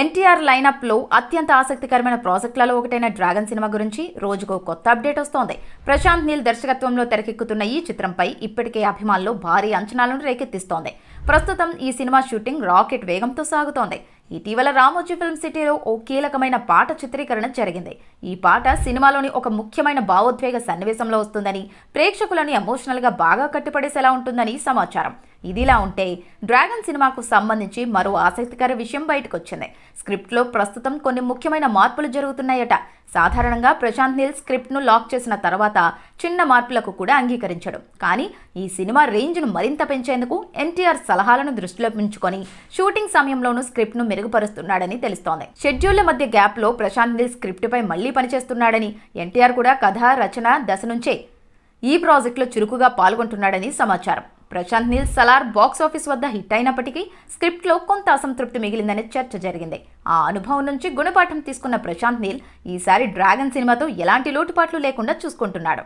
ఎన్టీఆర్ లైనప్లో అత్యంత ఆసక్తికరమైన ప్రాజెక్టులలో ఒకటైన డ్రాగన్ సినిమా గురించి రోజుకో కొత్త అప్డేట్ వస్తోంది. ప్రశాంత్ నీల్ దర్శకత్వంలో తెరకెక్కుతున్న ఈ చిత్రంపై ఇప్పటికే అభిమానులు భారీ అంచనాలను రేకెత్తిస్తోంది. ప్రస్తుతం ఈ సినిమా షూటింగ్ రాకెట్ వేగంతో సాగుతోంది. ఇటీవల రామోజీ ఫిల్మ్ సిటీలో ఓ కీలకమైన పాట చిత్రీకరణ జరిగింది. ఈ పాట సినిమాలోని ఒక ముఖ్యమైన భావోద్వేగ సన్నివేశంలో వస్తుందని ప్రేక్షకులను ఎమోషనల్గా బాగా కట్టిపడేసేలా ఉంటుందని సమాచారం. ఇదిలా ఉంటే డ్రాగన్ సినిమాకు సంబంధించి మరో ఆసక్తికర విషయం బయటకు వచ్చింది స్క్రిప్ట్లో ప్రస్తుతం కొన్ని ముఖ్యమైన మార్పులు జరుగుతున్నాయట. సాధారణంగా ప్రశాంత్ నీల్ స్క్రిప్ట్ను లాక్ చేసిన తర్వాత చిన్న మార్పులకు కూడా అంగీకరించడు. కానీ ఈ సినిమా రేంజ్ను మరింత పెంచేందుకు ఎన్టీఆర్ సలహాలను దృష్టిలో ఉంచుకొని షూటింగ్ సమయంలోనూ స్క్రిప్ట్ను మెరుగుపరుస్తున్నాడని తెలుస్తోంది. షెడ్యూళ్ళ మధ్య గ్యాప్లో ప్రశాంత్ నీల్ స్క్రిప్ట్పై మళ్ళీ పనిచేస్తున్నాడని ఎన్టీఆర్ కూడా కథ రచన దశ నుంచే ఈ ప్రాజెక్టులో చురుకుగా పాల్గొంటున్నాడని సమాచారం. ప్రశాంత్ నీల్ సలార్ బాక్స్ ఆఫీస్ వద్ద హిట్ అయినప్పటికీ స్క్రిప్ట్లో కొంత అసంతృప్తి మిగిలిందనే చర్చ జరిగింది. ఆ అనుభవం నుంచి గుణపాఠం తీసుకున్న ప్రశాంత్ నీల్ ఈసారి డ్రాగన్ సినిమాతో ఎలాంటి లోటుపాట్లు లేకుండా చూసుకుంటున్నాడు.